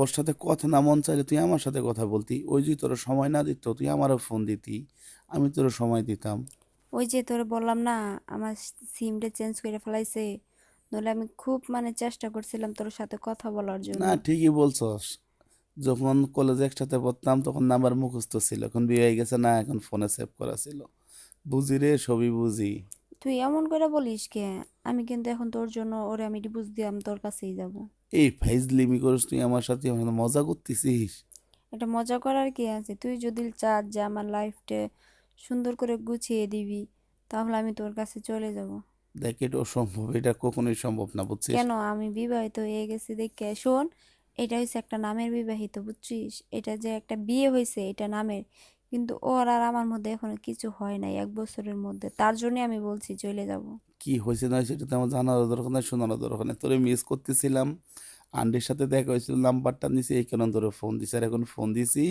ওর সাথে কথা না মন চাইলে তুই আমার সাথে কথা বলতি। ওই যদি তোর সময় না দিত তুই আমারও ফোন দিতি। আমি তোর সময় দিতাম। ওই যে তোরে বললাম না আমার সিমটা চেঞ্জ করে ফেলাইছে। নইলে আমি খুব মানে চেষ্টা করছিলাম তোর সাথে কথা বলার জন্য। না ঠিকই বলছস। যখন কলেজে একসাথে পড়তাম তখন নাম্বার মুখস্থ ছিল। এখন বিয়ে হয়ে গেছে না এখন ফোনে সেভ করা ছিল। বুঝি রে সবই বুঝি। তুই এমন করে বলিস কে? আমি কিন্তু এখন তোর জন্য ওরে আমি ডিভোর্স দিলাম তোর কাছেই যাব। এই ফাইজলিমি করিস তুই আমার সাথে মজা করতেছিস। এটা মজা করার কি আছে? তুই যদি চাস যে আমার লাইফটা সুন্দর করে গুছিয়ে দিবি তাহলে আমি তোর কাছে চলে যাব। দেখ এটা অসম্ভব এটা কখনোই সম্ভব না বুঝছিস? কেন? আমি বিবাহিত হয়ে গেছি দেখে শোন এটা হচ্ছে একটা নামের বিবাহিত বুঝছিস? এটা যে একটা বিয়ে হয়েছে এটা নামের। কিন্তু ওর আর আমার মধ্যে এখনও কিছু হয় নাই এক বছরের মধ্যে। তার জন্যই আমি বলছি চলে যাব। কি হয়েছে না এটা তো আমার জানার দরকার নাই শোনার দরকার নাই। তোরে মিস করতেছিলাম আন্টির সাথে দেখা হয়েছিল নাম্বারটা নিছি এই কারণে তোরে ফোন দিছি। আর এখন ফোন দিছি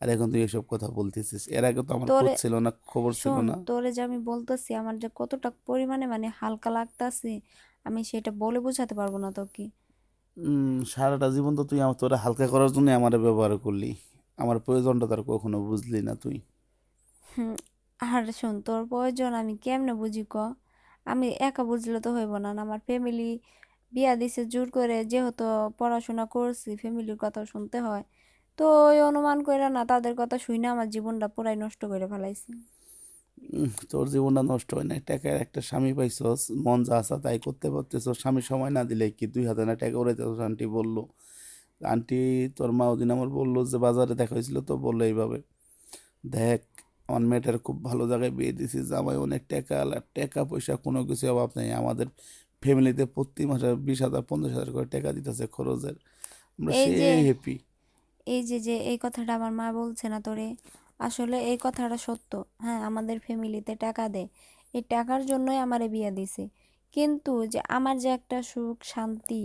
আর এখন তুই এসব কথা বলতেছিস। এর আগে তো আমার খোঁজ ছিল না খবর ছিল না। তোরে যে আমি বলতেছি আমার যে কতটা পরিমাণে মানে হালকা লাগতাছে আমি সেটা বলে বোঝাতে পারব না তোকে। উম, সারাটা জীবন তো তুই আমার তোরা হালকা করার জন্য আমার ব্যবহার করলি। আমার প্রয়োজনটা তার কখনো বুঝলি না তুই। হুম আর শোন তোর প্রয়োজন আমি কেমনে বুঝি ক? আমি একা বুঝলে তো হইব না না, আমার ফ্যামিলি বিয়া দিছে জোর করে যেহেতু পড়াশোনা করছি ফ্যামিলির কথা শুনতে হয়। তো ওই অনুমান করে না তাদের কথা শুই না আমার জীবনটা পুরাই নষ্ট করে ফেলাইছি। তোর জীবনটা নষ্ট হয় না টাকার একটা স্বামী পাইছস মন যা আসা তাই করতে পারতেছ স্বামী সময় না দিলে কি দুই হাতে না টাকা উড়াইতেছ আন্টি বলল। আন্টি তোর মা ওদিন আমার বলল যে বাজারে দেখা হয়েছিল তো বলল এইভাবে দেখ আমার মেয়েটার খুব ভালো জায়গায় বিয়ে দিছি জামাই অনেক টাকা টাকা পয়সা কোনো কিছু অভাব নেই আমাদের ফ্যামিলিতে প্রতি মাসে বিশ হাজার পঞ্চাশ হাজার করে টাকা দিতেছে খরচের আমরা এই সে যে হ্যাপি এই যে যে এই কথাটা আমার মা বলছে না তোরে আসলে এই কথাটা সত্য হ্যাঁ আমাদের ফ্যামিলিতে টাকা দেয় এই টাকার জন্যই আমারে বিয়ে দিছে কিন্তু যে আমার যে একটা সুখ শান্তি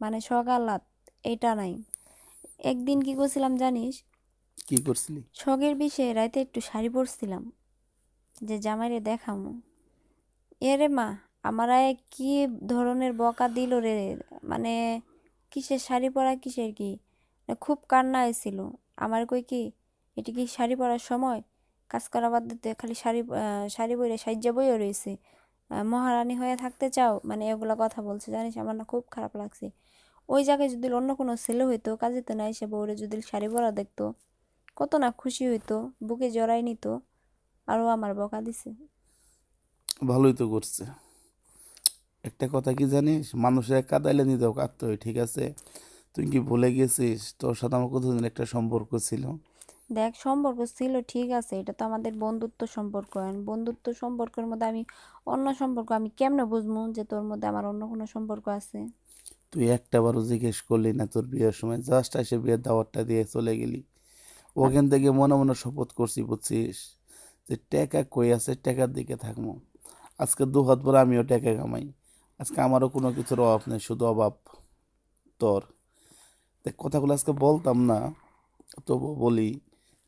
মানে সকালাত এটা নাই। একদিন কি করছিলাম জানিস? কি করছিলি? শখের বিষয়ে রাতে একটু শাড়ি পরছিলাম যে জামাইরে দেখামু। এরে মা আমার কি ধরনের বকা দিল রে? মানে কিসের শাড়ি পরা কিসের কি? খুব কান্না হয়েছিল। আমার কই কি এটি কি শাড়ি পরার সময়? কাজ করা বাদ দিতে খালি শাড়ি শাড়ি বইরে সাজ্জা বইও রয়েছে মহারানী হয়ে থাকতে চাও? মানে এগুলা কথা বলছে জানিস? আমার না খুব খারাপ লাগছে। ওই জায়গায় যদি অন্য কোনো ছেলে হইতো কাজে তো না এসে বউরে যদি শাড়ি পরা দেখতো কত না খুশি হইতো বুকে জড়াই নিত আরও আমার বকা দিছে। ভালোই তো করছে। একটা কথা কি জানিস? মানুষের কাদাইলে নিতেও কাঁদতে হয় ঠিক আছে? তুই কি ভুলে গেছিস? তোর সাথে আমার কতদিন একটা সম্পর্ক ছিল? দেখ সম্পর্ক ছিল ঠিক আছে এটা তো আমাদের বন্ধুত্ব সম্পর্ক। বন্ধুত্ব সম্পর্কের মধ্যে আমি অন্য সম্পর্ক আমি কেমনে বুঝব যে তোর মধ্যে আমার অন্য কোনো সম্পর্ক আছে? তুই একটা বারও জিজ্ঞেস করলি না তোর বিয়ের সময় জাস্ট এসে বিয়ের দাওয়াতটা দিয়ে চলে গেলি। ওখান থেকে মনে মনে শপথ করছি, বুঝছিস? যে টাকা কই আছে? টাকার দিকে থাকব আজকে দু হাত পরে আমিও টাকা কামাই। আজকে আমারও কোনো কিছুর অভাব নেই, শুধু অভাব তোর। দেখ, কথাগুলো আজকে বলতাম না তবু বলি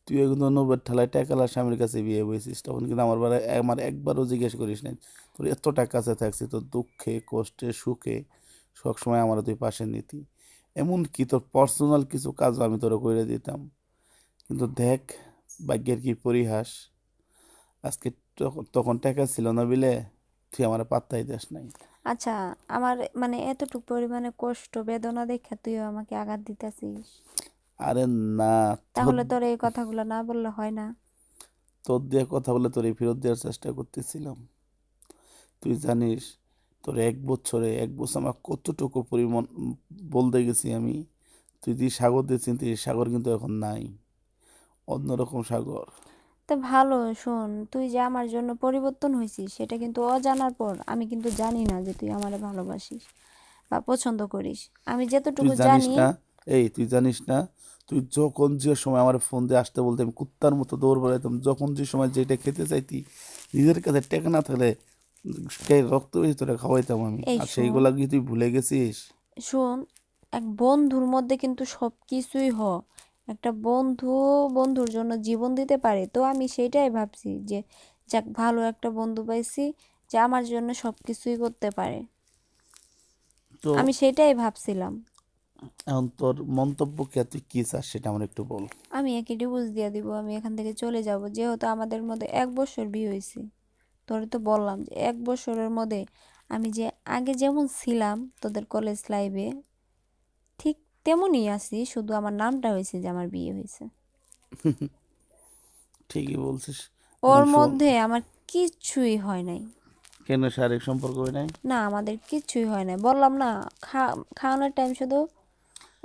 তুই কিন্তু নব্বই ঠালায় টাকালার স্বামীর কাছে বিয়ে বসেছিস তখন কিন্তু আমার বারে আমার একবারও জিজ্ঞেস করিস নাই, তোর এত টাকা কাছে থাকছি, তোর দুঃখে, কষ্টে, সুখে সবসময় আমার তুই পাশে নিতি। এমন কি তোর পার্সোনাল কিছু কাজও আমি তোরে করে দিতাম। কিন্তু দেখ ভাগ্যের কি পরিহাস। আজকে তখন টাকা ছিল না বিলে তুই আমার পাত্তাই দিস নাই। আচ্ছা আমার মানে এতটুকু পরিমাণে কষ্ট বেদনা দেখে তুই আমাকে আঘাত দিতেছিস। আরে না তাহলে তোর এই কথাগুলো না বললে হয় না। তোর দিয়ে কথা বলে তোর এই ফেরত দেওয়ার চেষ্টা করতেছিলাম। তুই জানিস তোর এক বছরে এক বছর আমার কতটুকু পরিমাণ বলতে গেছি আমি তুই যে সাগর দিয়ে চিনতি এই সাগর কিন্তু এখন নাই। অন্যরকম সাগর। তো ভালো শোন তুই যে আমার জন্য পরিবর্তন হয়েছিস সেটা কিন্তু অজানার পর আমি কিন্তু জানি না যে তুই আমারে ভালোবাসিস বা পছন্দ করিস। আমি তুই যেতটুকু জানিস জানি না? এই তুই জানিস না? তুই যখন যে সময় আমার ফোন দিয়ে আসতে বলতে আমি কুত্তার মতো দৌড় বেড়াইতাম যখন যে সময় যেটা খেতে চাইতি নিজের কাছে টেকা না থাকলে রক্ত বেশি তোরা খাওয়াইতাম আমি। এই আর শোন সেইগুলা কি তুই ভুলে গেছিস? শোন এক বন্ধুর মধ্যে কিন্তু হ। একটা বন্ধু বন্ধুর জন্য জীবন দিতে পারে। তো আমি সেটাই ভাবছি যে যাক ভালো একটা বন্ধু পাইছি যে আমার জন্য সব কিছুই করতে পারে। তো আমি সেটাই ভাবছিলাম। এখন তোর মন্তব্য কে তুই কি চাস সেটা আমার একটু বল। আমি একে ডিভোর্স দিয়ে দিব আমি এখান থেকে চলে যাব। যেহেতু আমাদের মধ্যে এক বছর বিয়ে হয়েছে তোরে তো বললাম যে এক বছরের মধ্যে আমি যে আগে যেমন ছিলাম তোদের কলেজ লাইফে ঠিক তেমনই আছি শুধু আমার নামটা হয়েছে যে আমার বিয়ে হয়েছে। ঠিকই বলছিস। ওর মধ্যে আমার কিছুই হয় নাই। কেন শারীরিক সম্পর্ক হয় নাই? না আমাদের কিচ্ছুই হয় নাই। বললাম না খাওয়ানোর টাইম শুধু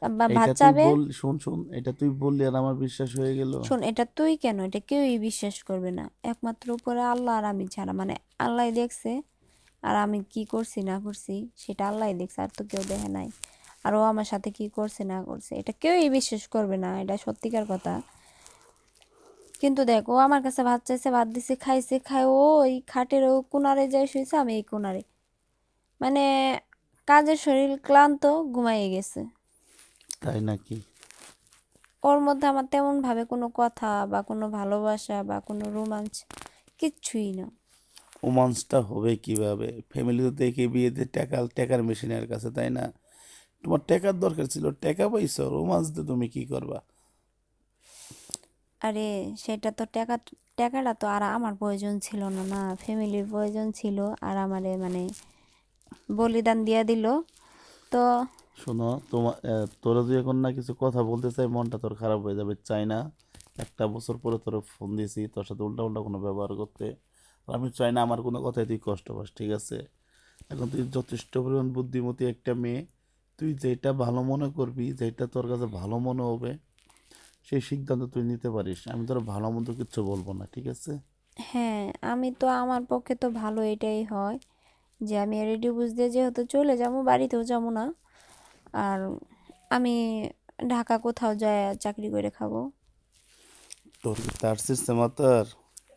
ভাত এটা তুই চাবে শুন শুন এটা তুই বললি আর আমার বিশ্বাস হয়ে গেল। শোন এটা তুই কেন? এটা কেউই বিশ্বাস করবে না। একমাত্র উপরে আল্লাহ আর আমি ছাড়া। মানে আল্লাহ দেখছে আর আমি কি করছি না করছি সেটা আল্লাহ দেখছে আর তো কেউ দেখে নাই। আর ও আমার সাথে কি করছে না করছে এটা কেউই বিশ্বাস করবে না এটা সত্যিকার কথা। কিন্তু দেখ ও আমার কাছে ভাত চাইছে ভাত দিছে খাইছে খায় ও ওই খাটের ও কোনারে যায় শুয়েছে আমি এই কোনারে মানে কাজের শরীর ক্লান্ত ঘুমাইয়ে গেছে। তাই নাকি? ওর মধ্যে আমার তেমন ভাবে কোনো কথা বা কোনো ভালোবাসা বা কোনো রোমাঞ্চ কিচ্ছুই না। রোমান্সটা হবে কীভাবে? ফ্যামিলি তো দেখে বিয়েতে টাকা টাকার মেশিনের কাছে তাই না? তোমার টাকার দরকার ছিল টাকা পাইছো রোমান্স দিয়ে তুমি কি করবা? আরে সেটা তো টাকা টাকাটা তো আর আমার প্রয়োজন ছিল না না। ফ্যামিলির প্রয়োজন ছিল আর আমারে মানে বলিদান দিয়ে দিল। তো শোনো তোমার তোরা যদি এখন না কিছু কথা বলতে চাই, মনটা তোর খারাপ হয়ে যাবে, চাই না। একটা বছর পরে তোর ফোন দিয়েছি তোর সাথে উল্টা উল্টা কোনো ব্যবহার করতে। আর আমি চাই না আমার কোনো কথায় তুই কষ্ট পাস, ঠিক আছে? এখন তুই যথেষ্ট পরিমাণ বুদ্ধিমতী একটা মেয়ে। তুই যেটা ভালো মনে করবি, যেটা তোর কাছে ভালো মনে হবে, সেই সিদ্ধান্ত তুই নিতে পারিস। আমি তোর ভালো মন্দ কিচ্ছু বলব না, ঠিক আছে? হ্যাঁ আমি তো আমার পক্ষে তো ভালো এটাই হয় যে আমি রেডি বুঝতে যেহেতু চলে যাব, বাড়িতেও যাব না। আর আমি ঢাকা কোথাও যায় চাকরি করে খাব। তোর কি তার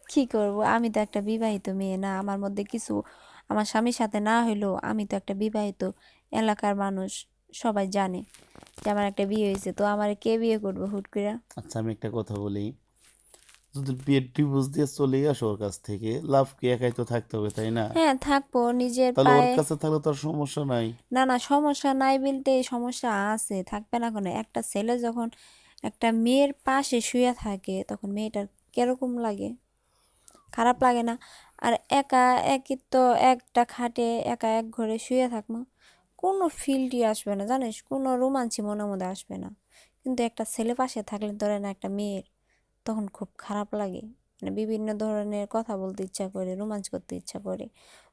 কি করব? আমি তো একটা বিবাহিত মেয়ে না আমার মধ্যে কিছু আমার স্বামীর সাথে না হইলেও আমি তো একটা বিবাহিত এলাকার মানুষ সবাই জানে যে আমার একটা বিয়ে হয়েছে তো আমার কে বিয়ে করবে হুট করে আচ্ছা আমি একটা কথা বলি। যদি বিয়ের ডিভোর্স দিয়ে চলে আসো ওর কাছ থেকে লাভ কি একাই তো থাকতে হবে তাই না? হ্যাঁ থাকব নিজের তাহলে ওর পায়ে কাছে থাকলে তোর সমস্যা নাই। না না সমস্যা নাই বলতে সমস্যা আছে থাকবে না কোনো। একটা ছেলে যখন একটা মেয়ের পাশে শুয়ে থাকে তখন মেয়েটার কীরকম লাগে? খারাপ লাগে না? আর একা একই তো একটা খাটে একা এক ঘরে শুয়ে থাকব কোনো ফিলটি আসবে না জানিস? কোনো রোমাঞ্চই মনের মধ্যে আসবে না। কিন্তু একটা ছেলে পাশে থাকলে ধরে না একটা মেয়ের তখন খুব খারাপ লাগে। মানে বিভিন্ন ধরনের কথা বলতে ইচ্ছা করে রোমাঞ্চ করতে ইচ্ছা করে।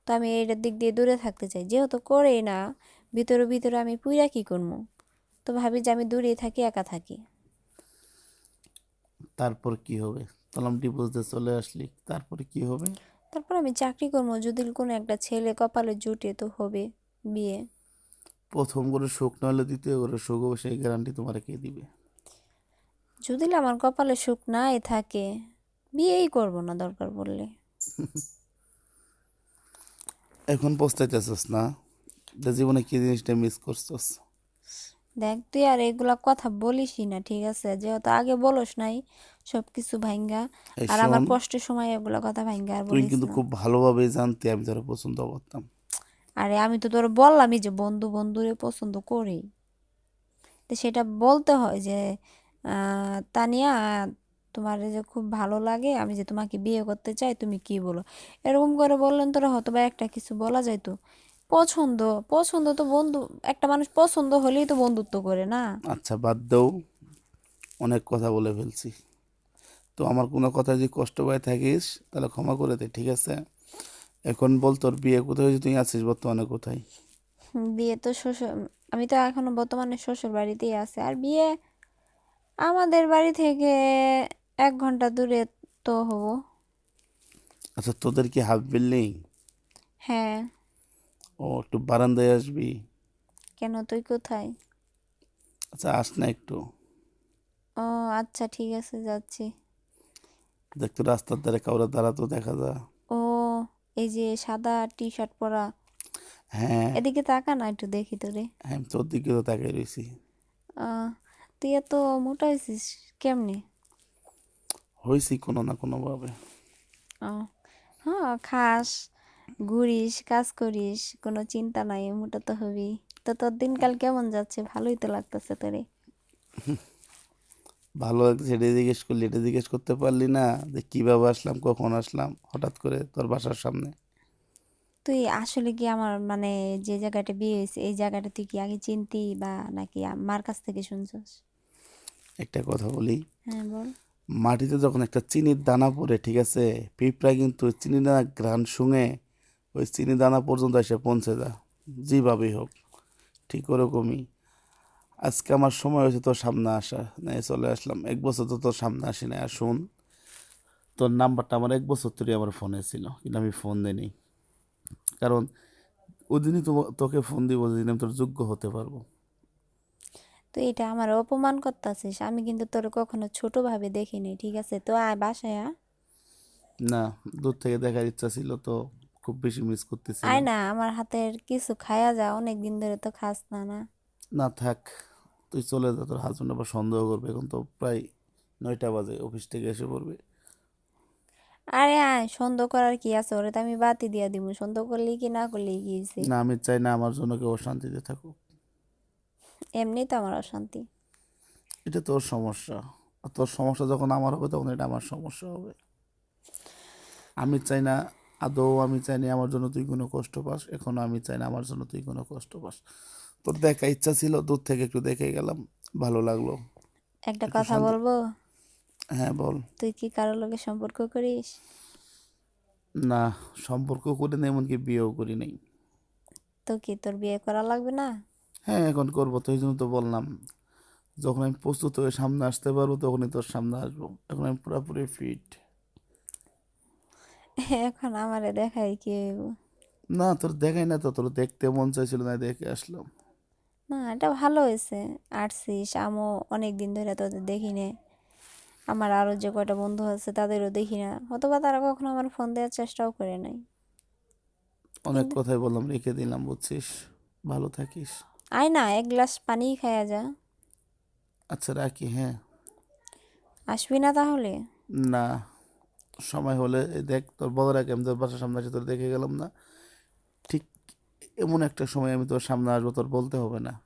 তো আমি এইটার দিক দিয়ে দূরে থাকতে চাই। যেহেতু করে না ভিতরে ভিতরে আমি পুইরা কি করব তো ভাবি যে আমি দূরে থাকি একা থাকি। তারপর কি হবে? তাহলে ডিভোর্স দিয়ে চলে আসলি তারপরে কি হবে? তারপর আমি চাকরি করব যদি কোনো একটা ছেলে কপালে জুটে তো হবে বিয়ে। প্রথম করে সুখ না হলে দ্বিতীয় করে সুখ হবে সেই গ্যারান্টি তোমার কে দিবে? যদি আমার কপালে সুখ নাই থাকে বিয়েই করব না দরকার পড়লে। এখন পস্তাইতেছস না? যে জীবনে কি জিনিসটা মিস করছস? দেখ তুই আর এগুলা কথা বলিসই না ঠিক আছে? যেহেতু আগে বলস নাই সব কিছু ভাঙ্গা আর আমার কষ্টের সময় এগুলা কথা ভাঙ্গা আর তুই বলিস কিন্তু না। খুব ভালোভাবে জানতি আমি তোরা পছন্দ করতাম। আরে আমি তো তোর বললামই যে বন্ধু বন্ধুরে পছন্দ করি। তো সেটা বলতে হয় যে তানিয়া তোমার যে খুব ভালো লাগে আমি যে তোমাকে বিয়ে করতে চাই তুমি কি বলো? এরকম করে বললেন তোরা হয়তো বা একটা কিছু বলা যায় তো পছন্দ পছন্দ তো বন্ধু একটা মানুষ পছন্দ হলেই তো বন্ধুত্ব করে না? আচ্ছা বাদ দাও অনেক কথা বলে ফেলছি। তো আমার কোনো কথা যদি কষ্ট পায় থাকিস তাহলে ক্ষমা করে দে ঠিক আছে? এখন বল তোর বিয়ে কোথায় হয়েছে তুই আছিস বর্তমানে কোথায়? বিয়ে তো শ্বশুর আমি তো এখনও বর্তমানে শ্বশুর বাড়িতেই আছি আর বিয়ে আমাদের বাড়ি থেকে এক ঘণ্টা দূরে তো হব। আচ্ছা তোদের কি হাফ বিল্ডিং হ্যাঁ। ও একটু বারান্দায় আসবি? কেন তুই কোথায়? আচ্ছা আস না একটু। ও আচ্ছা ঠিক আছে যাচ্ছি। দেখ তো রাস্তার ধারে কাউরে দাঁড়াতো দেখা যা। ও এই যে সাদা টি শার্ট পরা। হ্যাঁ। এদিকে তাকা না একটু দেখি তোরে। হ্যাঁ তোর দিকে তো তাকাই রয়েছি। আহ, তুই এত মোটা হয়েছিস? কেমনে? হয়েছি কোনো না কোনোভাবে। ও হ্যাঁ খাস ঘুরিস কাজ করিস কোনো চিন্তা নাই মোটা তো হবি। তো তোর দিনকাল কেমন যাচ্ছে? ভালোই তো লাগতেছে তোরে। ভালো লাগছে সেটা জিজ্ঞেস করলি এটা জিজ্ঞেস করতে পারলি না যে কীভাবে আসলাম কখন আসলাম হঠাৎ করে তোর বাসার সামনে। তুই আসলে কি আমার মানে যে জায়গাটা বিয়ে হয়েছে এই জায়গাটা তুই কি আগে চিনতি বা নাকি মার কাছ থেকে শুনছস? একটা কথা বলি। হ্যাঁ বল। মাটিতে যখন একটা চিনির দানা পড়ে ঠিক আছে পিঁপড়া কিন্তু চিনি দানা ঘ্রাণ শুঙে ওই চিনি দানা পর্যন্ত এসে পৌঁছে যায় যেভাবেই হোক ঠিক ওরকমই। আজকে আমার সময় হয়েছে তোর সামনে আসা নাই চলে আসলাম। এক বছর তো তোর সামনে আসি না আর শুন তোর নাম্বারটা আমার এক বছর ধরে আমার ফোনে ছিল কিন্তু আমি ফোন দিইনি। কারণ ওদিনই তো তোকে ফোন দিব যেদিন আমি তোর যোগ্য হতে পারব। তো এটা আমার অপমান করতেছিস আমি কিন্তু তোর কখনো ছোট ভাবে দেখিনি ঠিক আছে? তো আয় বাসায়। না দূর থেকে দেখার ইচ্ছা ছিল তো খুব বেশি মিস করতেছি আয় না আমার হাতের কিছু খায়া যা অনেক দিন ধরে তো খাস না না। না থাক তুই চলে যা তোর হাজবেন্ড আবার সন্দেহ করবে এখন তো প্রায় নয়টা বাজে অফিস থেকে এসে পড়বে। আরে আয় সন্দেহ করার কি আছে? ওরে তো আমি বাতি দিয়া দিব সন্দেহ করলি কি না করলি কি না আমি চাই না আমার জন্য কেউ শান্তিতে থাকুক। এমনি তো আমার অশান্তি। এটা তোর সমস্যা। আর তোর সমস্যা যখন আমার হবে তখন এটা আমার সমস্যা হবে। আমি চাই না আদৌ আমি চাই না আমার জন্য তুই কোনো কষ্ট পাস। এখনও আমি চাই না আমার জন্য তুই কোনো কষ্ট পাস। তোর দেখা ইচ্ছা ছিল দূর থেকে একটু দেখে গেলাম ভালো লাগল। একটা কথা বলব? হ্যাঁ বল। তুই কি কারও লগে সম্পর্ক করিস? না সম্পর্ক করে না এমনকি বিয়েও করি নাই। তো কি তোর বিয়ে করা লাগবে না? হ্যাঁ এখন করব তো এই জন্য তো বললাম। যখন আমি প্রস্তুত হয়ে সামনে আসতে পারব তখনই তোর সামনে আসব। এখন আমি পুরোপুরি ফিট এখন আমারে দেখাই কি হইব? না তোর দেখাই না তো তোর দেখতে মন চাইছিল না দেখে আসলাম। না এটা ভালো হয়েছে। আসছিস আমও অনেক দিন ধরে তোদের দেখি নে আমার আরও যে কয়টা বন্ধু আছে তাদেরও দেখি না। অথবা তারা কখনো আমার ফোন দেওয়ার চেষ্টাও করে নাই। অনেক কথাই বললাম রেখে দিলাম বুঝছিস? ভালো থাকিস। আয় না এক গ্লাস পানি খায়া যা। আচ্ছা রাখি হ্যাঁ। আসবি না তাহলে? না সময় হলে দেখ তোর বড় রাখি আমি তোর বাসার সামনে আসি তোর দেখে গেলাম না। ঠিক এমন একটা সময় আমি তোর সামনে আসব তোর বলতে হবে না।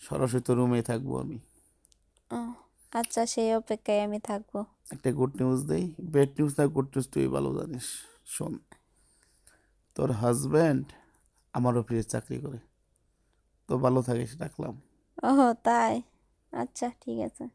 সরাসরি তোর রুমেই থাকব আমি। আচ্ছা সেই অপেক্ষায় আমি থাকব। একটা গুড নিউজ দেই। বেড নিউজ না গুড নিউজ তুই ভালো জানিস। শোন তোর হাজব্যান্ড আমার অফিসে চাকরি করে। তো ভালো থাকিস রাখলাম। ও তাই? আচ্ছা ঠিক আছে।